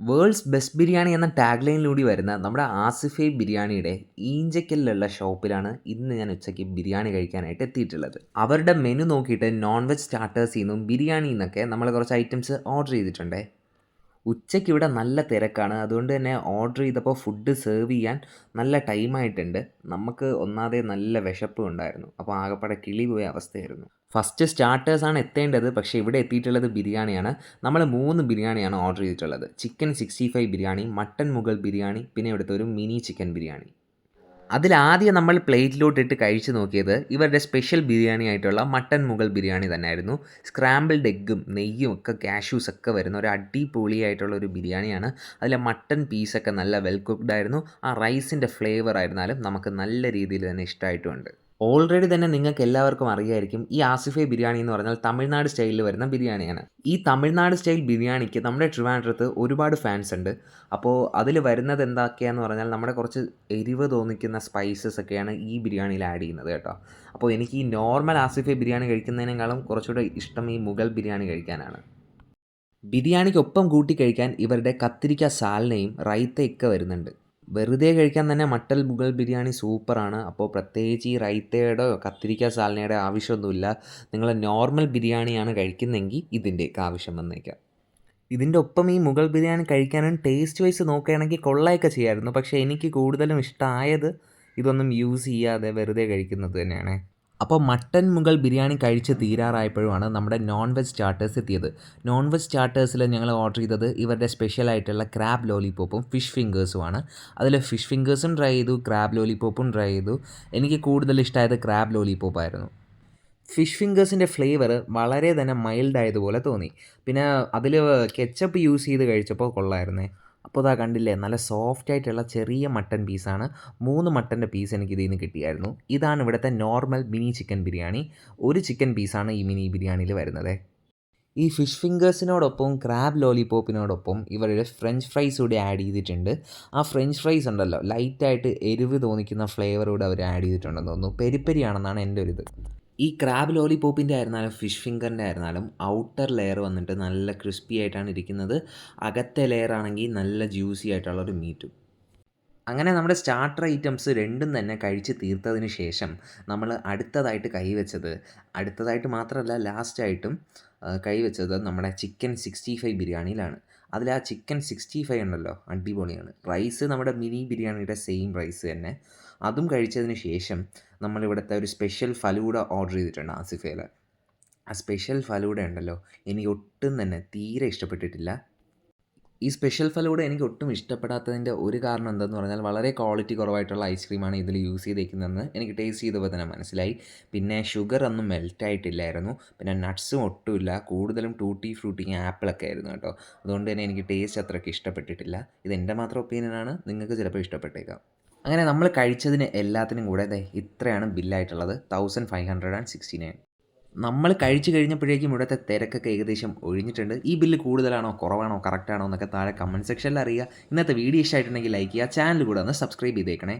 Worlds best biryani എന്ന tag ലൈനിലൂടെ വരുന്ന നമ്മുടെ ആസിഫൈ ബിരിയാണിയുടെ ഈഞ്ചക്കലിലുള്ള ഷോപ്പിലാണ് ഇന്ന് ഞാൻ ഉച്ചയ്ക്ക് ബിരിയാണി കഴിക്കാനായിട്ട് എത്തിയിട്ടുള്ളത്. അവരുടെ മെനു നോക്കിയിട്ട് നോൺ വെജ് സ്റ്റാർട്ടേഴ്സിൽ നിന്നും ബിരിയാണിയിൽ നിന്നൊക്കെ നമ്മൾ കുറച്ച് ഐറ്റംസ് ഓർഡർ ചെയ്തിട്ടുണ്ടേ. ഉച്ചയ്ക്ക് ഇവിടെ നല്ല തിരക്കാണ്. അതുകൊണ്ട് തന്നെ ഓർഡർ ചെയ്തപ്പോൾ ഫുഡ് സെർവ് ചെയ്യാൻ നല്ല ടൈമായിട്ടുണ്ട് നമുക്ക് ഒന്നാതെ നല്ല വിശപ്പും ഉണ്ടായിരുന്നു. അപ്പോൾ ആകെപ്പാടെ കിളി പോയ അവസ്ഥയായിരുന്നു. ഫസ്റ്റ് സ്റ്റാർട്ടേഴ്സാണ് എത്തേണ്ടത്. പക്ഷേ ഇവിടെ എത്തിയിട്ടുള്ളത് ബിരിയാണിയാണ്. നമ്മൾ മൂന്ന് ബിരിയാണിയാണ് ഓർഡർ ചെയ്തിട്ടുള്ളത്. Chicken sixty five biryani mutton Mughal biryani പിന്നെ ഇവിടുത്തെ ഒരു മിനി ചിക്കൻ ബിരിയാണി. അതിലാദ്യം നമ്മൾ പ്ലേറ്റിലോട്ടിട്ട് കഴിച്ചു നോക്കിയത് ഇവരുടെ സ്പെഷ്യൽ ബിരിയാണി ആയിട്ടുള്ള മട്ടൻ മുഗൾ ബിരിയാണി തന്നെയായിരുന്നു. സ്ക്രാമ്പിൾഡ് എഗ്ഗും നെയ്യും ഒക്കെ കാഷ്യൂസ് ഒക്കെ വരുന്ന ഒരു അടിപൊളിയായിട്ടുള്ള ഒരു ബിരിയാണിയാണ്. അതിലെ മട്ടൻ പീസൊക്കെ നല്ല വെൽ കുക്ക്ഡ് ആയിരുന്നു. ആ റൈസിന്റെ ഫ്ലേവർ ആയിരുന്നാലും നമുക്ക് നല്ല രീതിയിൽ തന്നെ ഇഷ്ടമായിട്ടുമുണ്ട് ഓൾറെഡി തന്നെ നിങ്ങൾക്ക് എല്ലാവർക്കും അറിയായിരിക്കും ഈ ആസിഫെ ബിരിയാണി എന്ന് പറഞ്ഞാൽ തമിഴ്നാട് സ്റ്റൈലിൽ വരുന്ന ബിരിയാണിയാണ്. ഈ തമിഴ്നാട് സ്റ്റൈൽ ബിരിയാണിക്ക് നമ്മുടെ ട്രിവാൻഡ്രത്ത് ഒരുപാട് ഫാൻസ് ഉണ്ട്. അപ്പോൾ അതിൽ വരുന്നത് എന്തൊക്കെയാന്ന് പറഞ്ഞാൽ നമ്മുടെ കുറച്ച് എരിവ് തോന്നിക്കുന്ന സ്പൈസസ് ഒക്കെയാണ് ഈ ബിരിയാണിയിൽ ആഡ് ചെയ്യുന്നത് കേട്ടോ. അപ്പോൾ എനിക്ക് ഈ നോർമൽ ആസിഫെ ബിരിയാണി കഴിക്കുന്നതിനേക്കാളും കുറച്ചുകൂടെ ഇഷ്ടം ഈ മുഗൾ ബിരിയാണി കഴിക്കാനാണ്. ബിരിയാണിക്കൊപ്പം കൂട്ടി കഴിക്കാൻ ഇവരുടെ കത്തിരിക്ക സാലനയും റൈത്തയൊക്കെ വരുന്നുണ്ട്. വെറുതെ കഴിക്കാൻ തന്നെ മട്ടൽ മുഗൾ ബിരിയാണി സൂപ്പറാണ് അപ്പോൾ പ്രത്യേകിച്ച് ഈ റൈത്തയുടെ കത്തിരിക്ക സാലനയുടെ ആവശ്യമൊന്നുമില്ല. നിങ്ങൾ നോർമൽ ബിരിയാണിയാണ് കഴിക്കുന്നതെങ്കിൽ ഇതിന്റെയൊക്കെ ആവശ്യം വന്നേക്കാം. ഇതിന്റെ ഒപ്പം ഈ മുഗൾ ബിരിയാണി കഴിക്കാനും ടേസ്റ്റ് വൈസ് നോക്കുകയാണെങ്കിൽ കൊള്ളയൊക്കെ ചെയ്യായിരുന്നു. പക്ഷേ എനിക്ക് കൂടുതലും ഇഷ്ടമായത് ഇതൊന്നും യൂസ് ചെയ്യാതെ വെറുതെ കഴിക്കുന്നത് തന്നെയാണ്. അപ്പോൾ മട്ടൻ മുഗൾ ബിരിയാണി കഴിച്ച് തീരാറായപ്പോഴുമാണ് നമ്മുടെ നോൺ വെജ് സ്റ്റാർട്ടേഴ്സ് എത്തിയത്. നോൺ വെജ് സ്റ്റാർട്ടേഴ്സിൽ ഞങ്ങൾ ഓർഡർ ചെയ്തത് ഇവരുടെ സ്പെഷ്യൽ ആയിട്ടുള്ള ക്രാബ് ലോലിപോപ്പും ഫിഷ് ഫിംഗേഴ്സുമാണ് അതിൽ ഫിഷ് ഫിംഗേഴ്സും ട്രൈ ചെയ്തു ക്രാബ് ലോലിപോപ്പും ട്രൈ ചെയ്തു. എനിക്ക് കൂടുതൽ ഇഷ്ടമായത് ക്രാബ് ലോലിപോപ്പ് ആയിരുന്നു. ഫിഷ് ഫിംഗേഴ്സിന്റെ ഫ്ലേവർ വളരെ തന്നെ മൈൽഡ് ആയതുപോലെ തോന്നി. പിന്നെ അതിൽ കെച്ചപ്പ് യൂസ് ചെയ്ത് കഴിച്ചപ്പോൾ കൊള്ളായിരുന്നേ. അപ്പോൾ ഇതാ കണ്ടില്ലേ നല്ല സോഫ്റ്റ് ആയിട്ടുള്ള ചെറിയ മട്ടൻ പീസാണ് മൂന്ന് മട്ടന്റെ പീസ് എനിക്ക് ഇതിൽ നിന്ന് കിട്ടിയായിരുന്നു. ഇതാണ് ഇവിടുത്തെ നോർമൽ മിനി ചിക്കൻ ബിരിയാണി. ഒരു ചിക്കൻ പീസാണ് ഈ മിനി ബിരിയാണിയിൽ വരുന്നത്. ഈ ഫിഷ് ഫിംഗേഴ്സിനോടൊപ്പം ക്രാബ് ലോലിപോപ്പിനോടൊപ്പം ഇവരുടെ ഫ്രഞ്ച് ഫ്രൈസ് കൂടി ആഡ് ചെയ്തിട്ടുണ്ട്. ആ ഫ്രഞ്ച് ഫ്രൈസ് ഉണ്ടല്ലോ ലൈറ്റായിട്ട് എരിവ് തോന്നിക്കുന്ന ഫ്ലേവർ കൂടെ അവർ ആഡ് ചെയ്തിട്ടുണ്ടെന്ന് തോന്നുന്നു. പെരിപ്പെരിയാണെന്നാണ് എന്റെ ഒരു ഇത് ഈ ക്രാബ് ലോലിപോപ്പിന്റെ ആയിരുന്നാലും ഫിഷ് ഫിംഗറിന്റെ ആയിരുന്നാലും ഔട്ടർ ലെയർ വന്നിട്ട് നല്ല ക്രിസ്പി ആയിട്ടാണ് ഇരിക്കുന്നത്. അകത്തെ ലെയർ ആണെങ്കിൽ നല്ല ജ്യൂസി ആയിട്ടുള്ള ഒരു മീറ്റും അങ്ങനെ നമ്മുടെ സ്റ്റാർട്ടർ ഐറ്റംസ് രണ്ടും തന്നെ കഴിച്ച് തീർത്തതിന് ശേഷം നമ്മൾ അടുത്തതായിട്ട് കൈവച്ചത് അടുത്തതായിട്ട് മാത്രമല്ല ലാസ്റ്റായിട്ടും കൈവച്ചത് നമ്മുടെ ചിക്കൻ സിക്സ്റ്റി ഫൈവ് ബിരിയാണിയിലാണ്. അതിൽ ആ ചിക്കൻ സിക്സ്റ്റി ഫൈവ് ഉണ്ടല്ലോ അടിപൊളിയാണ്. റൈസ് നമ്മുടെ മിനി ബിരിയാണിയുടെ സെയിം റൈസ് തന്നെ. അതും കഴിച്ചതിന് ശേഷം നമ്മളിവിടുത്തെ ഒരു സ്പെഷ്യൽ ഫലൂഡ ഓർഡർ ചെയ്തിട്ടുണ്ട് ആസിഫയിൽ ആ സ്പെഷ്യൽ ഫലൂഡ ഉണ്ടല്ലോ എനിക്ക് ഒട്ടും തന്നെ തീരെ ഇഷ്ടപ്പെട്ടിട്ടില്ല. ഈ സ്പെഷ്യൽ ഫലൂഡ എനിക്ക് ഒട്ടും ഇഷ്ടപ്പെടാത്തതിന്റെ ഒരു കാരണം എന്താണെന്ന് പറഞ്ഞാൽ വളരെ ക്വാളിറ്റി കുറവായിട്ടുള്ള ഐസ്ക്രീമാണ് ഇതിൽ യൂസ് ചെയ്തേക്കുന്നതെന്ന് എനിക്ക് ടേസ്റ്റ് ചെയ്തപ്പോൾ തന്നെ മനസ്സിലായി. പിന്നെ ഷുഗർ ഒന്നും മെൽറ്റ് ആയിട്ടില്ലായിരുന്നു. പിന്നെ നട്ട്സും ഒട്ടുമില്ല. കൂടുതലും ടൂട്ടി ഫ്രൂട്ടി ആപ്പിളൊക്കെ ആയിരുന്നു കേട്ടോ. അതുകൊണ്ട് തന്നെ എനിക്ക് ടേസ്റ്റ് അത്രയ്ക്ക് ഇഷ്ടപ്പെട്ടിട്ടില്ല. ഇത് എന്റെ മാത്രം ഒപ്പീനിയനാണ് നിങ്ങൾക്ക് ചിലപ്പോൾ ഇഷ്ടപ്പെട്ടേക്കാം. അങ്ങനെ നമ്മൾ കഴിച്ചതിന് എല്ലാത്തിനും കൂടെ ഇത്രയാണ് ബില്ലായിട്ടുള്ളത് thousand five hundred and sixty nine നമ്മൾ കഴിച്ചു കഴിഞ്ഞപ്പോഴേക്കും ഇവിടുത്തെ തിരക്കൊക്കെ ഏകദേശം ഒഴിഞ്ഞിട്ടുണ്ട്. ഈ ബില്ല് കൂടുതലാണോ കുറവാണോ കറക്റ്റാണോ എന്നൊക്കെ താഴെ കമന്റ് സെക്ഷനിൽ അറിയുക. ഇന്നത്തെ വീഡിയോ ഇഷ്ടമായിട്ടുണ്ടെങ്കിൽ ലൈക്ക് ചെയ്യുക. ചാനൽ കൂടെ ഒന്ന് സബ്സ്ക്രൈബ് ചെയ്തേക്കണേ.